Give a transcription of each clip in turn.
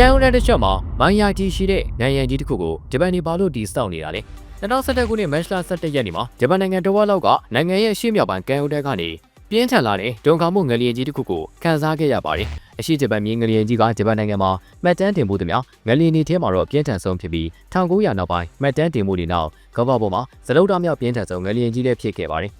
တန်ဦးတဲ့တစ်ချက်မှာမိုင်းယာကြီးရှိတဲ့နိုင်ငံကြီးတစ်ခုကိုဂျပန်နေပါလို့ဒီစောင့်နေတာလေ2017ခုနှစ်မတ်လ17ရက်နေ့မှာဂျပန်နိုင်ငံတဝက်လောက်ကနိုင်ငံရဲ့ရှေ့မြောက်ပိုင်းကန်ဦးတဲ့ကနေပြင်းထန်လာတဲ့ဒုံခါမှုငလျင်ကြီးတစ်ခုကိုခန်းစားခဲ့ရပါတယ်အရှိဂျပန်မြေငလျင်ကြီးကဂျပန်နိုင်ငံမှာမှတ်တမ်းတင်မှုတွေများငလျင်တွေထဲမှာတော့ပြင်းထန်ဆုံးဖြစ်ပြီး1900နောက်ပိုင်းမှတ်တမ်းတင်မှုတွေနောက်ကမ္ဘာပေါ်မှာသရုပ်တော်မြောက်ပြင်းထန်ဆုံးငလျင်ကြီးလည်းဖြစ်ခဲ့ပါတယ်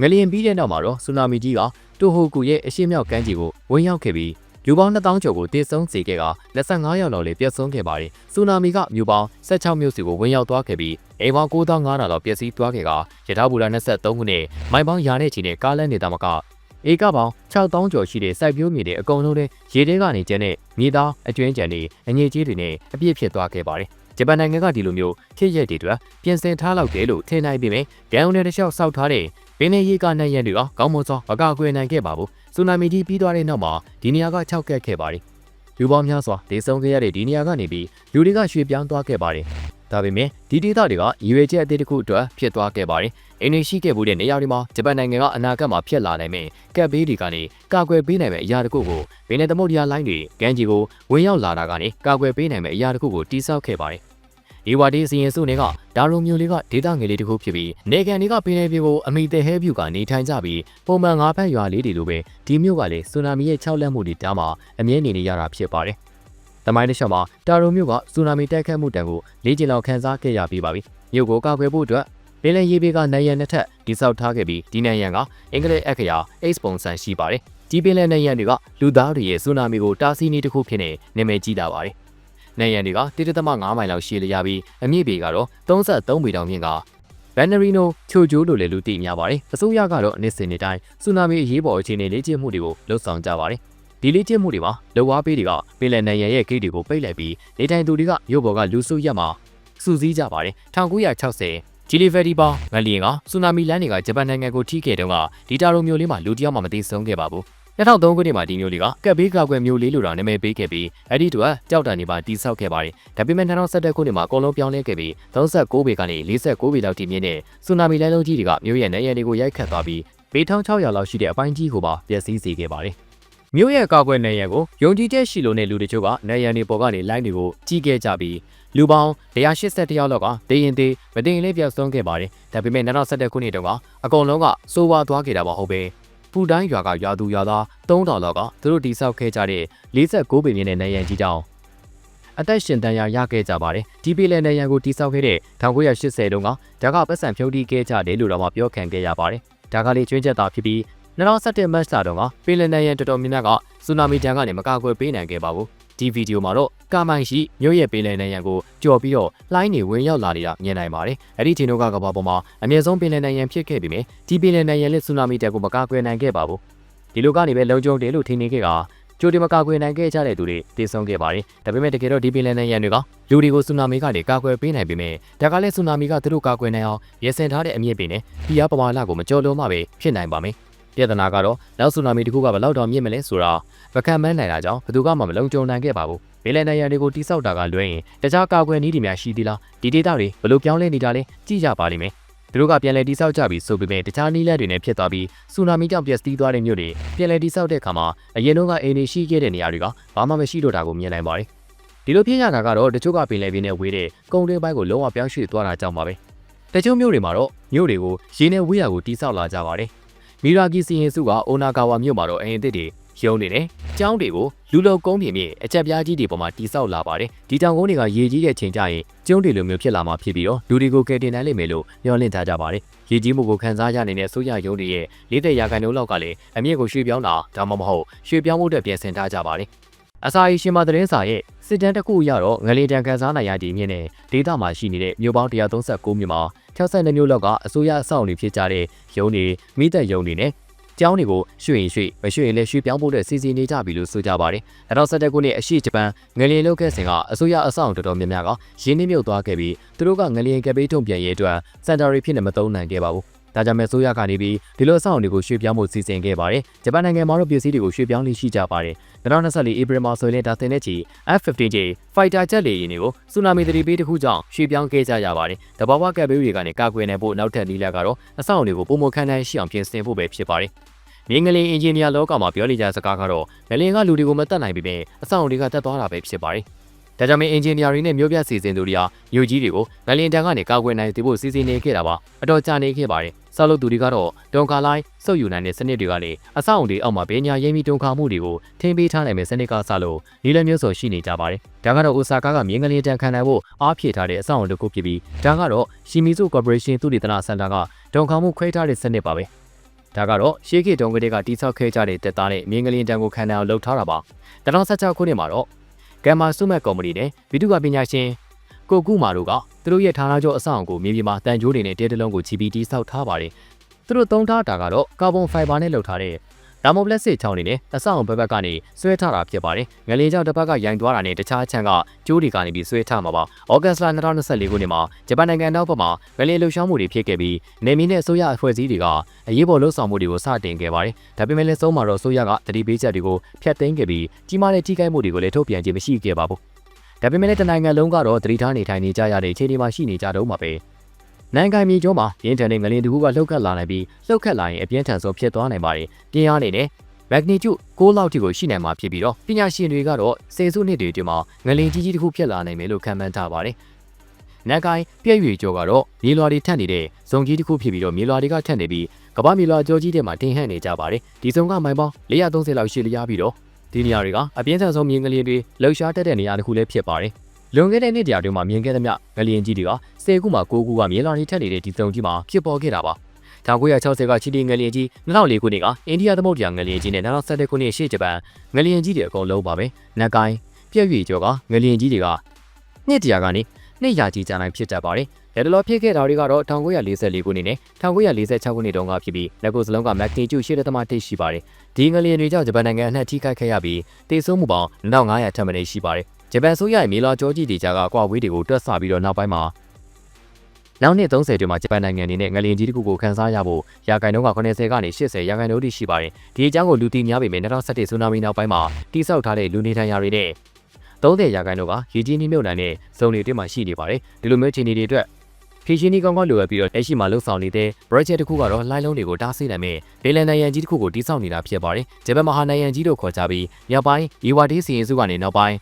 ငလျင်ပြီးတဲ့နောက်မှာတော့ဆူနာမီကြီးကတိုဟိုကူရဲ့အရှိမြောက်ကမ်းခြေကိုဝင်ရောက်ခဲ့ပြီး လူပေါင်း2000ကျော်ကိုတည်ဆုံစေခဲ့က25ရောက်လောက်လည်းပြတ်ဆုံးခဲ့ပါတယ်။ဆူနာမီကမြို့ပေါင်း16မြို့စီကိုဝင်ရောက်သွားခဲ့ပြီးအိမ်ပေါင်း9500လောက်ပျက်စီးသွားခဲ့ကရထားဘူလာ23ခုနဲ့မိုင်ပေါင်းရာနဲ့ချီတဲ့ကားလမ်းနေတာမကဧကပေါင်း6000ကျော်ရှိတဲ့စိုက်ပျိုးမြေတွေအကုန်လုံးလည်းရေထဲကနေကျန်တဲ့မြေသားအကျွင်းကြံတွေအငြိကြီးတွေနဲ့အပြည့်ဖြစ်သွားခဲ့ပါတယ်။ဂျပန်နိုင်ငံကဒီလိုမျိုးဖြစ်ရက်တွေအတွက်ပြင်ဆင်ထားလောက်တယ်လို့ထင်နိုင်ပေမဲ့ဂန်ုံနယ်တစ်လျှောက်စောက်ထားတဲ့ ပင်နေရီကနိုင်ရန်တွေကကောင်းမွန်စွာမကာကွယ်နိုင်ခဲ့ပါဘူး။ဆူနာမီကြီးပြီးသွားတဲ့နောက်မှာဒီနေရာကခြောက်ကက်ခဲ့ပါတယ်။လူပေါင်းများစွာဒေဆုံးခဲ့ရတဲ့ဒီနေရာကနေပြီးလူတွေကရွှေ့ပြောင်းသွားခဲ့ပါတယ်။ဒါပေမဲ့ဒီဒေသတွေကရည်ရွယ်ချက်အသေးတစ်ခုအတွက်ဖြစ်သွားခဲ့ပါတယ်။အင်းနေရှိခဲ့မှုတဲ့နေရာတွေမှာဂျပန်နိုင်ငံကအနာဂတ်မှာဖြစ်လာနိုင်မယ့်ကပ်ဘေးတွေကနေကာကွယ်ပေးနိုင်မယ့်အရာတစ်ခုကိုဘင်းနဲ့သမုဒ္ဒရာလိုင်းတွေကန်ကြီးကိုဝင်ရောက်လာတာကနေကာကွယ်ပေးနိုင်မယ့်အရာတစ်ခုကိုတိစောက်ခဲ့ပါတယ်။ ဒီဝါဒီစီရင်စုတွေကဒါရုံမျိုးလေးကဒေသငယ်လေးတစ်ခုဖြစ်ပြီးနေကန်တွေကပင်လယ်ပြင်ကိုအမိတဲဟဲဗျူကနေထိုင်ကြပြီးပုံမှန်ငါးဖက်ရွာလေးတွေလိုပဲဒီမြို့ကလည်းဆူနာမီရဲ့ခြောက်လန့်မှုတွေတားမှာအမြဲနေနေရတာဖြစ်ပါတယ်။တမိုင်းတစ်လျှောက်မှာတာရုံမြို့ကဆူနာမီတိုက်ခတ်မှုတံကိုလေးကျင်လောက်ခန်းစားခဲ့ရပြီးပါပြီ။မြို့ကိုကာကွယ်ဖို့အတွက်ပင်လယ်ရေဘေးကနိုင်ရန်နှစ်ထပ်တိစောက်ထားခဲ့ပြီးဒီနိုင်ရန်ကအင်္ဂလိပ်အခရာ H ပုံစံရှိပါတယ်။ဒီပင်လယ်နိုင်ရန်တွေကလူသားတွေရဲ့ဆူနာမီကိုတားဆီးနေတစ်ခုဖြစ်နေနာမည်ကြီးတာပါတယ်။ နိုင်ရန်တွေက1.5မိုင်လောက်ရှည်လျားပြီးအမြင့်ပေကတော့33ပေတောင်မြင့်ကဘန်နရီနိုချိုဂျိုးလိုလည်းလူသိများပါတယ်။အစိုးရကတော့နေ့စဉ်နေ့တိုင်းဆူနာမီအရေးပေါ်အခြေအနေလေ့ကျင့်မှုတွေကိုလှုပ်ဆောင်ကြပါတယ်။ဒီလေ့ကျင့်မှုတွေမှာလောဝါးပေးတွေကပင်လယ်နိုင်ရန်ရဲ့ဂိတ်တွေကိုပိတ်လိုက်ပြီးနေထိုင်သူတွေကမြို့ပေါ်ကလူစုရက်မှာစုစည်းကြပါတယ်။1960ဂျီလီဗက်ဒီပါငလျင်ကဆူနာမီလမ်းတွေကဂျပန်နိုင်ငံကိုထိခဲ့တုန်းကဒီတာရိုမျိုးလေးမှာလူတယောက်မှမသိဆုံးခဲ့ပါဘူး 2003ခုနှစ်မှာဒီမျိုးလေးကကက်ဘေးကာကွယ်မျိုးလေးလိုတောင်နာမည်ပေးခဲ့ပြီးအဲ့ဒီတော့ကြောက်တန်နေပါတိဆောက်ခဲ့ပါတယ်ဒါပေမဲ့2017ခုနှစ်မှာအကုန်လုံးပြောင်းလဲခဲ့ပြီး39ပေကနေ49ပေလောက်ထိမြင့်တဲ့ဆူနာမီလမ်းလုံးကြီးတွေကမျိုးရဲ့နေရတွေကိုရိုက်ခတ်သွားပြီးပေ1600လောက်ရှိတဲ့အပိုင်းကြီးကိုပါပျက်စီးစေခဲ့ပါတယ်မြို့ရဲ့ကာကွယ်နေရန်ကိုယုံကြည်ချက်ရှိလို့နဲ့လူတချို့ကနေရန်တွေပေါ်ကနေလိုင်းတွေကိုကြီးခဲ့ကြပြီးလူပေါင်း181ယောက်လောက်ကတေးရင်သေးမတင်လေးပြောက်ဆုံးခဲ့ပါတယ်။ဒါပေမဲ့2017ခုနှစ်တုန်းကအကုန်လုံးကစိုးဝါသွားခဲ့တာမဟုတ်ပဲ ပူတိုင်းရွာကရွာသူရွာသား3000လောက်ကသူတို့တိဆောက်ခဲ့ကြတဲ့49ပေမြင့်တဲ့နေရန်ကြီးတောင်အသက်ရှင်တန်ရာရခဲ့ကြပါတယ်ဒီပေလယ်နေရန်ကိုတိဆောက်ခဲ့တဲ့1980တုန်းကဒါကပတ်စံဖြုတ်တီးခဲ့ကြတယ်လို့တော့မှပြောခံခဲ့ရပါတယ်ဒါကလေးကျွင်းချက်သားဖြစ်ပြီး2017မတ်လတုန်းကပေလယ်နေရန်တော်တော်များများကဆူနာမီတန်ကနေမကာကွယ်ပေးနိုင်ခဲ့ပါဘူးဒီဗီဒီယိုမှာတော့ ကာမိုင်ရှိမြို့ရဲ့ပေလယ်နေရန်ကိုကြော်ပြီးတော့လှိုင်းနေဝင်ရောက်လာနေတာမြင်နိုင်ပါတယ်။အဲ့ဒီချိန်တော့ကကဘာပေါ်မှာအမြင့်ဆုံးပေလယ်နေရန်ဖြစ်ခဲ့ပြီမြဒီပေလယ်နေရန်လက်ဆူနာမီတက်ကိုမကာကွယ်နိုင်ခဲ့ပါဘူး။ဒီလိုကနေပဲလုံခြုံတယ်လို့ထင်နေခဲ့ကကြိုတင်မကာကွယ်နိုင်ခဲ့ကြတဲ့သူတွေတည်ဆုံခဲ့ပါတယ်။ဒါပေမဲ့တကယ်တော့ဒီပင်လယ်နံရံတွေကလူတွေကိုဆူနာမီကနေကာကွယ်ပေးနိုင်ပေမဲ့ဒါကလည်းဆူနာမီကသူတို့ကာကွယ်နိုင်အောင်ရည်စင်ထားတဲ့အမြင့်ပင်နဲ့ဖိအားပမာဏကိုမကျော်လွန်မှပဲဖြစ်နိုင်ပါမယ်။ပြဿနာကတော့နောက်ဆူနာမီတစ်ခုကဘယ်လောက်တောင်မြင့်မလဲဆိုတာမခံမနိုင်တာကြောင့်ဘယ်သူမှမလုံခြုံနိုင်ခဲ့ပါဘူး။ ပင်လယ်နံရံတွေကိုတိစောက်တာကလွဲရင်တခြားကာကွယ်နည်းတွေများရှိသေးလားဒီဒေတာတွေဘယ်လိုပြောင်းလဲနေတာလဲကြည့်ကြပါလိမ့်မယ်သူတို့ကပြန်လည်တိစောက်ကြပြီးဆိုပေမဲ့တခြားနည်းလမ်းတွေနဲ့ဖြစ်သွားပြီးဆူနာမီကြောင့်ပျက်စီးသွားတဲ့မြို့တွေပြန်လည်တိစောက်တဲ့အခါမှာအရင်တော့ကအိမ်တွေရှိခဲ့တဲ့နေရာတွေကဘာမှမရှိတော့တာကိုမြင်နိုင်ပါတယ်ဒီလိုဖြစ်ရတာကတော့တချို့ကပင်လယ်ပြင်နဲ့ဝေးတဲ့ကုန်းတွင်းပိုင်းကိုလုံးဝပြောင်းရွှေ့သွားတာကြောင့်ပါပဲတချို့မြို့တွေမှာတော့မြို့တွေကိုရေနဲ့ဝေးရာကိုတိစောက်လာကြပါတယ်မီရာဂီစီရင်စုကအိုနာကာဝါမြို့မှာတော့အရင်တစ်တွေ ရုံးနေတယ်။ကျောင်းတွေကိုလူလုံကုန်းပြင်မြေအချက်ပြားကြီးတွေပေါ်မှာတိဆောက်လာပါတယ်။ဒီတောင်ကုန်းတွေကရေကြီးတဲ့ချိန်ကျရင်ကျုံးတွေလိုမျိုးဖြစ်လာမှာဖြစ်ပြီးတော့လူတွေကိုကယ်တင်နိုင်လိမ့်မယ်လို့မျှော်လင့်ထားကြပါတယ်။ရေကြီးမှုကိုခံစားရနေတဲ့ဆိုရရုံးတွေရဲ့လေးသက်ရာခိုင်နှုန်းလောက်ကလည်းအမြင့်ကိုရွှေ့ပြောင်းတာဒါမှမဟုတ်ရွှေ့ပြောင်းမှုအတွက်ပြင်ဆင်ထားကြပါတယ်။အစာရီရှင်မသတင်းစာရဲ့စစ်တမ်းတစ်ခုရတော့ငလေတန်ကန်စားနိုင်ရတဲ့မြင့်နဲ့ဒေတာမှာရှိနေတဲ့မြို့ပေါင်း139မြို့မှာ62မြို့လောက်ကအစိုးရအဆောက်အဦဖြစ်ကြတဲ့ရုံးတွေမိသက်ရုံးတွေနဲ့ ကျောင်းတွေကိုရွှေ့ရင်ရွှေ့မရွှေ့ရင်လည်းရွှေ့ပြောင်းဖို့အတွက်စီစဉ်နေကြပြီလို့ဆိုကြပါတယ်။2017ခုနှစ်အရှိဂျပန်ငလျင်လုတ်ခဲ့စဉ်ကအစိုးရအဆောက်အုံတော်တော်များများကရင်းနှီးမြုပ်သွားခဲ့ပြီးသူတို့ကငလျင်ကပေးထုံပြန်ရေးအတွက်စင်တာရီဖြစ်နေမသုံးနိုင်ခဲ့ပါဘူး။ ဒါကြောင့်မဲ့ဆိုရကနေပြီးဒီလိုအဆောက်အုံတွေကိုရွှေ့ပြောင်းဖို့စီစဉ်ခဲ့ပါတယ်။ဂျပန်နိုင်ငံမှာတော့ပစ္စည်းတွေကိုရွှေ့ပြောင်းလေးရှိကြပါတယ်။2024 April မှာဆိုရင်ဒါသင်တဲ့ချီ F-15J Fighter Jet လေယာဉ်တွေကိုဆူနာမီသတိပေးတစ်ခုကြောင့်ရွှေ့ပြောင်းခဲ့ကြရပါတယ်။တဘာဝကပ်ဘေးတွေကနေကာကွယ်နိုင်ဖို့နောက်ထပ်နည်းလမ်းကတော့အဆောက်အုံတွေကိုပုံမခံနိုင်ရှိအောင်ပြင်ဆင်ဖို့ပဲဖြစ်ပါတယ်။မြင်းကလေးအင်ဂျင်နီယာလောကမှာပြောနေကြစကားကတော့ငလင်ကလူတွေကိုမတတ်နိုင်ပေမဲ့အဆောင်တွေကတတ်သွားတာပဲဖြစ်ပါတယ်။ ဒါကြောင့်မင်းအင်ဂျင်နီယာတွေနဲ့မျိုးပြစီစဉ်သူတွေကမြို့ကြီးတွေကိုငလင်တန်ကနေကာကွယ်နိုင်သေးဖို့စီစဉ်နေခဲ့တာပါ။အတော်ကြာနေခဲ့ပါတယ်။ဆောက်လုပ်သူတွေကတော့တွန်ကာလိုက်စုပ်ယူနိုင်တဲ့စနစ်တွေကလည်းအဆောင်တွေအောက်မှာဘေးညာရင်းပြီးတွန်ခါမှုတွေကိုထိန်းပေးထားနိုင်မယ့်စနစ်ကစလို့ဒီလိုမျိုးဆိုရှိနေကြပါတယ်။ဒါကတော့အိုဆာကာကမြင်းကလေးတန်ခံနိုင်ဖို့အားဖြည့်ထားတဲ့အဆောင်တစ်ခုဖြစ်ပြီးဒါကတော့ရှီမီဇူကော်ပိုရေးရှင်းသုတေသနစင်တာကတွန်ခါမှုခွဲထားတဲ့စနစ်ပါပဲ။ဒါကတော့ရှေးခေတ်တုန်းကတည်းကတိစောက်ခဲ့ကြတဲ့တက်သားနဲ့မြင်းကလေးတန်ကိုခံနိုင်အောင်လုပ်ထားတာပါ။2016ခုနှစ်မှာတော့ ဂမ်မာဆုမက်ကော်မတီနဲ့ဗီဒုကပညာရှင်ကိုကူမာတို့ကသူတို့ရဲ့ဌာနချုပ်အဆောင်ကိုမြေပြင်မှာတန်ကြိုးတွေနဲ့တဲတလုံးကိုချီပြီးတိစောက်ထားပါတယ်။သူတို့သုံးထားတာကတော့ကာဗွန်ဖိုင်ဘာနဲ့လုပ်ထားတဲ့ ဒါမိုပလက်စစ်ချောင်းနေနဲ့အဆောင်ဘက်ဘက်ကနေဆွဲထားတာဖြစ်ပါတယ်။ငလေးကြောင့်တစ်ဘက်ကရိုင်သွားတာနဲ့တခြားချမ်းကကျိုးတွေကနေပြီးဆွဲထားမှာပါ။ဩဂတ်စ်လ2024ခုနှစ်မှာဂျပန်နိုင်ငံနောက်ဘက်မှာငလေးလှုပ်ရှားမှုတွေဖြစ်ခဲ့ပြီးနေမီနဲ့အစိုးရအဖွဲ့အစည်းတွေကအရေးပေါ်လှုပ်ဆောင်မှုတွေကိုစတင်ခဲ့ပါတယ်။ဒါပေမဲ့လည်းဆုံးမှာတော့အစိုးရကတတိပေးချက်တွေကိုဖျက်သိမ်းခဲ့ပြီးကြီးမားတဲ့ထိခိုက်မှုတွေကိုလည်းထုတ်ပြန်ခြင်းမရှိခဲ့ပါဘူး။ဒါပေမဲ့လည်းတနိုင်ငံလုံးကတော့တတိထားနေထိုင်နေကြရတဲ့အခြေအနေမှာရှိနေကြတော့မှာပဲ။ နိုင်ငံမြေကျောမှာအင်တာနက်ငလင်တကူကလှုပ်ခတ်လာနိုင်ပြီးလှုပ်ခတ်လာရင်အပြင်းထန်ဆုံးဖြစ်သွားနိုင်ပါတယ်။ပြင်းအားနေနဲ့ magnitude 6လောက်ထိကိုရှိနိုင်မှာဖြစ်ပြီးတော့ပညာရှင်တွေကတော့ဆယ်စုနှစ်တွေအတွင်းမှာငလင်ကြီးကြီးတစ်ခုဖြစ်လာနိုင်မယ်လို့ခန့်မှန်းထားပါတယ်။နက်ကိုင်းပြည့်ရွေကျော်ကတော့မြေလွာတွေထက်နေတဲ့ဇုံကြီးတစ်ခုဖြစ်ပြီးတော့မြေလွာတွေကထက်နေပြီးကမ္ဘာမြေလွာကြောကြီးတွေမှာတင်ဟန့်နေကြပါတယ်။ဒီဇုံကမိုင်ပေါင်း430လောက်ရှိလျားပြီးတော့ဒီနေရာတွေကအပြင်းထန်ဆုံးမြင်းကလေးတွေလှုပ်ရှားတတ်တဲ့နေရာတစ်ခုလည်းဖြစ်ပါတယ်။ လွန်ခဲ့တဲ့နှစ်တရာတွင်းမှာမြင်ခဲ့သမျှငလျင်ကြီးတွေက10ခုမှ9ခုကမြေလွာတွေထက်နေတဲ့ဒီဇုံကြီးမှာဖြစ်ပေါ်ခဲ့တာပါ။1960ကချီလီငလျင်ကြီး2004ခုနှစ်ကအိန္ဒိယသမုဒ္ဒရာငလျင်ကြီးနဲ့2017ခုနှစ်ရှေ့ဂျပန်ငလျင်ကြီးတွေအကုန်လုံးပါပဲ။နက်ကိုင်းပြည့်ရွေကျော်ကငလျင်ကြီးတွေကနှစ်တရာကနေနှစ်ရာကြီးကြာနိုင်ဖြစ်တတ်ပါတယ်။လက်တလောဖြစ်ခဲ့တာတွေကတော့1944ခုနှစ်နဲ့1946ခုနှစ်တုန်းကဖြစ်ပြီးလက်ကိုစလုံးက magnitude 8.1ရှိပါတယ်။ဒီငလျင်တွေကြောင့်ဂျပန်နိုင်ငံအနှံ့ထိခိုက်ခဲ့ရပြီးတေဆုံးမှုပေါင်း1500ထက်မနည်းရှိပါတယ်။ ဂျပန်ဆိုရရဲ့မြေလာကြောကြီးတွေကြားကကွာဝေးတွေကိုတွက်ဆပြီးတော့နောက်ပိုင်းမှာနောက်နှစ်30တွင်မှာဂျပန်နိုင်ငံအနေနဲ့ငလျင်ကြီးတစ်ခုကိုခန်းစားရဖို့ရာဂိုင်နှုန်းက80ကနေ80ရာဂိုင်နှုန်းထိရှိပါတယ်။ဒီအကြောင်းကိုလူသိများပေမဲ့2017ဆူနာမီနောက်ပိုင်းမှာတိစောက်ထားတဲ့လူနေထိုင်ရာတွေနဲ့30ရာဂိုင်နှုန်းကရေကြီးနှိမ့်မြုပ်နိုင်တဲ့ဇုံတွေအတွင်းမှာရှိနေပါတယ်။ဒီလိုမျိုးခြေအနေတွေအတွက်ဖြည့်ရှင်းဒီကောင်းကောင်းလိုအပ်ပြီးတော့လက်ရှိမှာလှုပ်ဆောင်နေတဲ့ project တစ်ခုကတော့လှိုင်းလုံးတွေကိုတားဆီးနိုင်မဲ့ဒေလန်နိုင်ငံကြီးတစ်ခုကိုတိစောက်နေတာဖြစ်ပါတယ်။ဂျပန်မဟာနိုင်ငံကြီးတို့ခေါ်ကြပြီးမြောက်ပိုင်းရီဝါတီစီရင်စုကနေနောက်ပိုင်း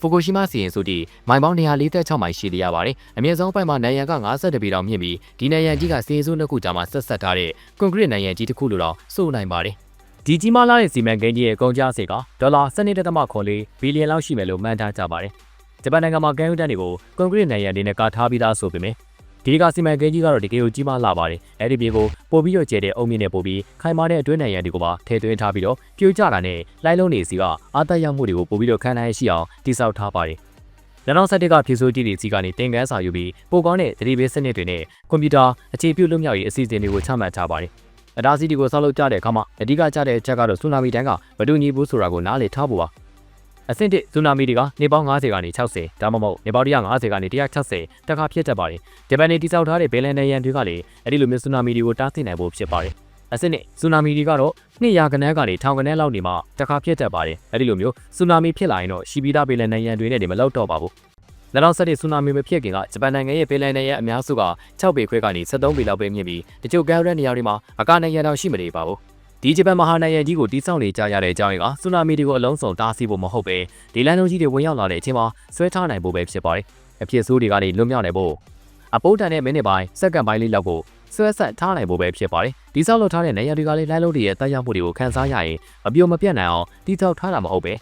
ဖူကူရှိမစီရင်စုတီမိုင်ပေါင်း146မိုင်ရှိလျက်ပါတယ်။အမြင့်ဆုံးပိုင်းမှာနိုင်ရန်က52ပေတောင်မြင့်ပြီးဒီနိုင်ရန်ကြီးကစီရင်စုနှစ်ခုကြားမှာဆက်ဆက်ထားတဲ့ကွန်ကရစ်နိုင်ရန်ကြီးတစ်ခုလိုတော့ဆိုနိုင်ပါတယ်။ဒီကြီးမားလာတဲ့စီမံကိန်းကြီးရဲ့ကုန်ကျစရိတ်ကဒေါ်လာ12.4ဘီလီယံလောက်ရှိမယ်လို့မှန်းထားကြပါတယ်။ဂျပန်နိုင်ငံမှာကမ်းရိုးတန်းတွေကိုကွန်ကရစ်နိုင်ရန်တွေနဲ့ကာထားပြီးသားဆိုပေမဲ့ ဒီကစီမံကိန်းကြီးကတော့တကယ်ကိုကြီးမားလာပါတယ်။အဲ့ဒီပြေကိုပို့ပြီးတော့ကျဲတဲ့အုံမြင့်နဲ့ပို့ပြီးခိုင်မာတဲ့အတွင်းနိုင်ရန်တွေကိုပါထည့်သွင်းထားပြီးတော့ပြိုကျတာနဲ့လိုင်းလုံးတွေစီကအာသက်ရောက်မှုတွေကိုပို့ပြီးတော့ခံနိုင်ရှိအောင်တိစောက်ထားပါတယ်။2017ကဖြည့်ဆို့ကြည့်တွေစီကနေတင်ကန်းစာယူပြီးပိုကောင်းတဲ့သတိပေးစနစ်တွေနဲ့ကွန်ပျူတာအခြေပြုလွတ်မြောက်ရေးအစီအစဉ်တွေကိုချမှတ်ထားပါတယ်။အတားစီတွေကိုဆောက်လုပ်ကြတဲ့အခါမှာအဓိကကျတဲ့အချက်ကတော့ဆူနာမီတန်းကမတူညီဘူးဆိုတာကိုနားလည်ထားဖို့ပါ။ အဆင့်တစ်ဇူနာမီတွေကနေပေါင်း90ကနေ60ဒါမှမဟုတ်နေပေါင်း150ကနေ160တခါဖြစ်တတ်ပါတယ်။ဂျပန်နေတိစောက်ထားတဲ့ဘယ်လန်နယ်ရန်တွေကလည်းအဲ့ဒီလိုမျိုးဇူနာမီတွေကိုတားဆီးနိုင်ဖို့ဖြစ်ပါတယ်။အဆင့်နှစ်ဇူနာမီတွေကတော့နှစ်ရာခန်းကနေထောင်ခန်းလောက်နေမှတခါဖြစ်တတ်ပါတယ်။အဲ့ဒီလိုမျိုးဇူနာမီဖြစ်လာရင်တော့ရှီဘီတာဘယ်လန်နယ်ရန်တွေနဲ့မလောက်တော့ပါဘူး။2017ဆူနာမီမဖြစ်ခင်ကဂျပန်နိုင်ငံရဲ့ပင်လယ်နယ်ရဲ့အများစုက6ပေခွဲကနေ73ပေလောက်ပဲမြင့်ပြီးတချို့ကမ်းရိုးတန်းနေရာတွေမှာအကာနိုင်ငံတောင်ရှိမနေပါဘူး ဒီဂျပန်မဟာနိုင်ငံကြီးကိုတိစောက်နေကြရတဲ့အကြောင်းရင်းကဆူနာမီတွေကိုအလုံးစုံတားဆီးဖို့မဟုတ်ပဲဒီလန်လုံးကြီးတွေဝင်ရောက်လာတဲ့အချိန်မှာဆွဲထားနိုင်ဖို့ပဲဖြစ်ပါတယ်။အဖြစ်ဆိုးတွေကနေလွတ်မြောက်နိုင်ဖို့အပိုးတန်တဲ့မိနစ်ပိုင်းစက္ကန့်ပိုင်းလေးလောက်ကိုဆွဲဆက်ထားနိုင်ဖို့ပဲဖြစ်ပါတယ်။ဒီဆောက်လုပ်ထားတဲ့နေရာတွေကလည်းလိုင်းလုံးတွေရဲ့တိုက်ရောက်မှုတွေကိုခန်းစားရရင်အပြိုမပြတ်နိုင်အောင်တိစောက်ထားတာမဟုတ်ပဲ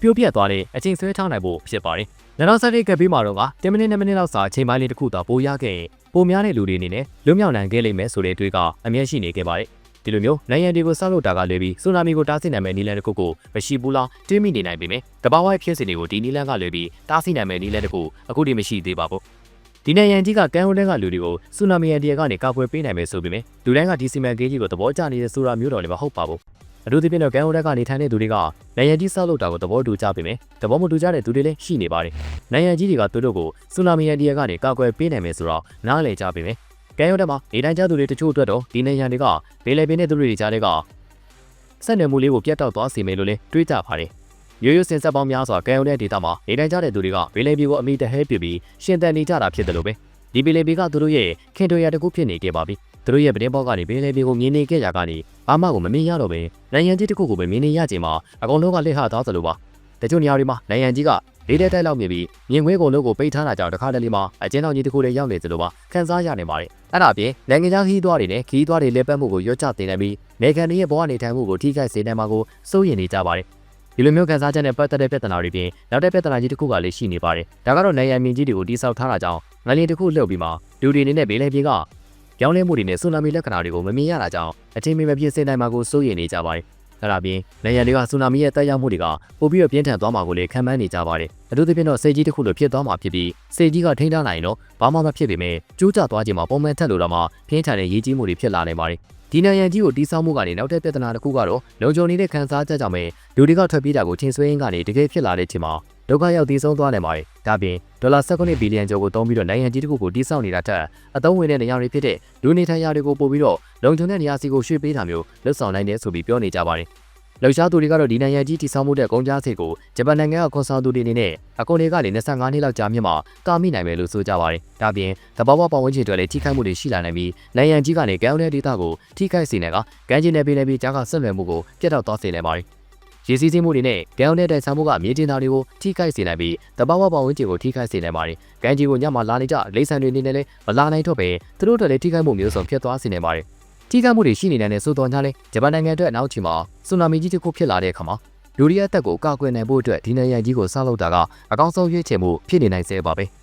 ပြိုပြက်သွားတဲ့အချိန်ဆွဲထားနိုင်ဖို့ဖြစ်ပါတယ်။နောက်ဆက်တဲ့ကပ်ပြီးမှာတော့က10မိနစ်2မိနစ်လောက်စာအချိန်ပိုင်းလေးတစ်ခုသာပိုရခဲ့ရင်ပိုများတဲ့လူတွေအနေနဲ့လွတ်မြောက်နိုင်ခဲ့လိမ့်မယ်ဆိုတဲ့အတွေ့ကအမျက်ရှိနေခဲ့ပါတယ်။ ဒီလိုမျိုးနိုင်ငံတွေကိုဆောက်လုပ်တာကလွဲပြီးဆူနာမီကိုတားဆီးနိုင်မယ့်နည်းလမ်းတစ်ခုကိုမရှိဘူးလားတင်းမိနေနိုင်ပေမဲ့တဘာဝဖြစ်စဉ်တွေကိုဒီနည်းလမ်းကလွဲပြီးတားဆီးနိုင်မယ့်နည်းလမ်းတစ်ခုအခုထိမရှိသေးပါဘူးဒီနိုင်ငံကြီးကကမ်းရိုးတန်းကလူတွေကိုဆူနာမီအန်ဒီယာကနေကာကွယ်ပေးနိုင်မယ်ဆိုပေမဲ့လူတိုင်းကဒီစီမံကိန်းကြီးကိုသဘောကျနေတဲ့ဆိုတာမျိုးတော်လည်းမဟုတ်ပါဘူးအထူးသဖြင့်တော့ကမ်းရိုးတန်းကနေထိုင်တဲ့သူတွေကနိုင်ငံကြီးဆောက်လုပ်တာကိုသဘောတူကြပေမဲ့သဘောမတူကြတဲ့သူတွေလည်းရှိနေပါတယ်နိုင်ငံကြီးတွေကသူတို့ကိုဆူနာမီအန်ဒီယာကနေကာကွယ်ပေးနိုင်မယ်ဆိုတော့နားလည်ကြပေမဲ့ ကဲရုံတက်မှာနေတိုင်းကျသူတွေတချို့အတွက်တော့ဒီနေရန်တွေကဘေးလေပင်တဲ့သူတွေကြားတွေကဆက်နွယ်မှုလေးကိုပြတ်တောက်သွားစေမယ်လို့လည်းတွေးကြပါတယ်။ရိုးရိုးစင်ဆက်ပေါင်းများစွာကံရုံတဲ့ဒေတာမှာနေတိုင်းကျတဲ့သူတွေကဘေးလေပီကိုအမိတဟဲပြပြီးရှင်တန်နေကြတာဖြစ်တယ်လို့ပဲဒီဘေးလေပီကသူတို့ရဲ့ခင်ထွေရတကူဖြစ်နေခဲ့ပါပြီ။သူတို့ရဲ့ပတင်းပေါက်ကနေပင်လယ်ပြင်ကိုမြင်နေခဲ့ကြကနေဘာမှကိုမမြင်ရတော့ပဲနိုင်ငံကြီးတစ်ခုကိုပဲမြင်နေရချိန်မှာအကောင်လုံးကလက်ဟသားသလိုပါတချို့နေရာတွေမှာနိုင်ငံကြီးက လေးတဲ့တိုက်လောက်မြင်ပြီးမြင်ခွဲကုန်လုံးကိုပိတ်ထားတာကြောင့်တစ်ခါတလေမှာအကျဉ်းတော်ကြီးတစ်ခုလည်းရောက်နေသလိုပါခန်းစားရနေပါတယ်အဲ့ဒါအပြင်နိုင်ငံခြားခီးသွားတွေနဲ့ခီးသွားတွေလက်ပတ်မှုကိုရွတ်ချတင်နေပြီးနေကန်တွေရဲ့ဘဝနေထိုင်မှုကိုထိခိုက်စေနိုင်မှာကိုစိုးရိမ်နေကြပါတယ်ဒီလိုမျိုးကန်စားချက်နဲ့ပတ်သက်တဲ့ပြဿနာတွေပြင်နောက်တဲ့ပြဿနာကြီးတစ်ခုကလည်းရှိနေပါတယ်ဒါကတော့နိုင်ငံမြင့်ကြီးတွေကိုတိစောက်ထားတာကြောင့်ငလျင်တစ်ခုလှုပ်ပြီးမှလူတွေအနေနဲ့ဘေးလေပြေကပြောင်းလဲမှုတွေနဲ့ဆူနာမီလက္ခဏာတွေကိုမမြင်ရတာကြောင့်အချိန်မီမပြည့်စင်နိုင်မှာကိုစိုးရိမ်နေကြပါတယ် အဲ့ဒါပြင်နိုင်ငံတွေကဆူနာမီရဲ့တက်ရောက်မှုတွေကပိုပြီးတော့ပြင်းထန်သွားမှာကိုလည်းခံမှန်းနေကြပါတယ်အထူးသဖြင့်တော့စေကြီးတစ်ခုလိုဖြစ်သွားမှာဖြစ်ပြီးစေကြီးကထိန်းထားနိုင်တော့ဘာမှမဖြစ်ပေမဲ့ကျိုးကျသွားခြင်းမှာပုံမှန်ထက်လို့တော့မှပြင်းထန်တဲ့ရေးကြီးမှုတွေဖြစ်လာနိုင်ပါတယ်ဒီနိုင်ငံကြီးကိုတီးဆောက်မှုကနေနောက်တဲ့ပြဿနာတစ်ခုကတော့လုံခြုံနေတဲ့ခန်းစားချက်ကြောင့်ပဲလူတွေကထွက်ပြေးတာကိုချင်းဆွဲရင်းကနေတကယ်ဖြစ်လာတဲ့ချိန်မှာ ဒုက္ခရောက်တည်ဆုံးသွားနိုင်ပါတယ်။ဒါပြင်ဒေါ်လာ19ဘီလီယံကျော်ကိုသုံးပြီးတော့နိုင်ငံကြီးတစ်ခုကိုတီးဆောက်နေတာထက်အသုံးဝင်တဲ့နေရာတွေဖြစ်တဲ့လူနေထိုင်ရာတွေကိုပို့ပြီးတော့လုံခြုံတဲ့နေရာစီကိုရွှေ့ပေးတာမျိုးလှုပ်ဆောင်နိုင်တယ်ဆိုပြီးပြောနေကြပါတယ်။လှုပ်ရှားသူတွေကတော့ဒီနိုင်ငံကြီးတည်ဆောက်မှုတဲ့ကုန်ကြမ်းစိတ်ကိုဂျပန်နိုင်ငံကကွန်ဆာသူတွေအနေနဲ့အကုန်တွေကလည်း25နှစ်လောက်ကြာမြင့်မှတာမိနိုင်မယ်လို့ဆိုကြပါတယ်။ဒါပြင်သဘာဝပတ်ဝန်းကျင်တွေလည်းထိခိုက်မှုတွေရှိလာနိုင်ပြီးနိုင်ငံကြီးကနေကံတဲ့ဒေသကိုထိခိုက်စေနိုင်ကကမ်းခြေနယ်ပြည်နယ်ပြည်ကြားကဆက်လွယ်မှုကိုပြတ်တောက်သွားစေနိုင်ပါတယ်။ ရေစီးစင်းမှုတွေနဲ့ကံတဲ့တိုက်ဆောင်မှုကမြေတင်သားတွေကိုထိခိုက်စေနိုင်ပြီးသဘာဝပတ်ဝန်းကျင်ကိုထိခိုက်စေနိုင်ပါတယ်။ကမ်းခြေကိုညမှာလာနေကြလိမ့်ဆန်တွေအနေနဲ့လည်းမလာနိုင်တော့ပဲသူတို့တို့လည်းထိခိုက်မှုမျိုးစုံဖြစ်သွားစေနိုင်ပါတယ်။ထိခိုက်မှုတွေရှိနေနိုင်တဲ့ဆိုတော်ညာလည်းဂျပန်နိုင်ငံအတွက်အနောက်ချီမှာဆူနာမီကြီးတစ်ခုဖြစ်လာတဲ့အခါမှာလူတွေရဲ့အသက်ကိုကာကွယ်နိုင်ဖို့အတွက်ဒီနိုင်ငံကြီးကိုဆောက်လုပ်တာကအကောင်းဆုံးရွေးချယ်မှုဖြစ်နေနိုင်စေပါပဲ။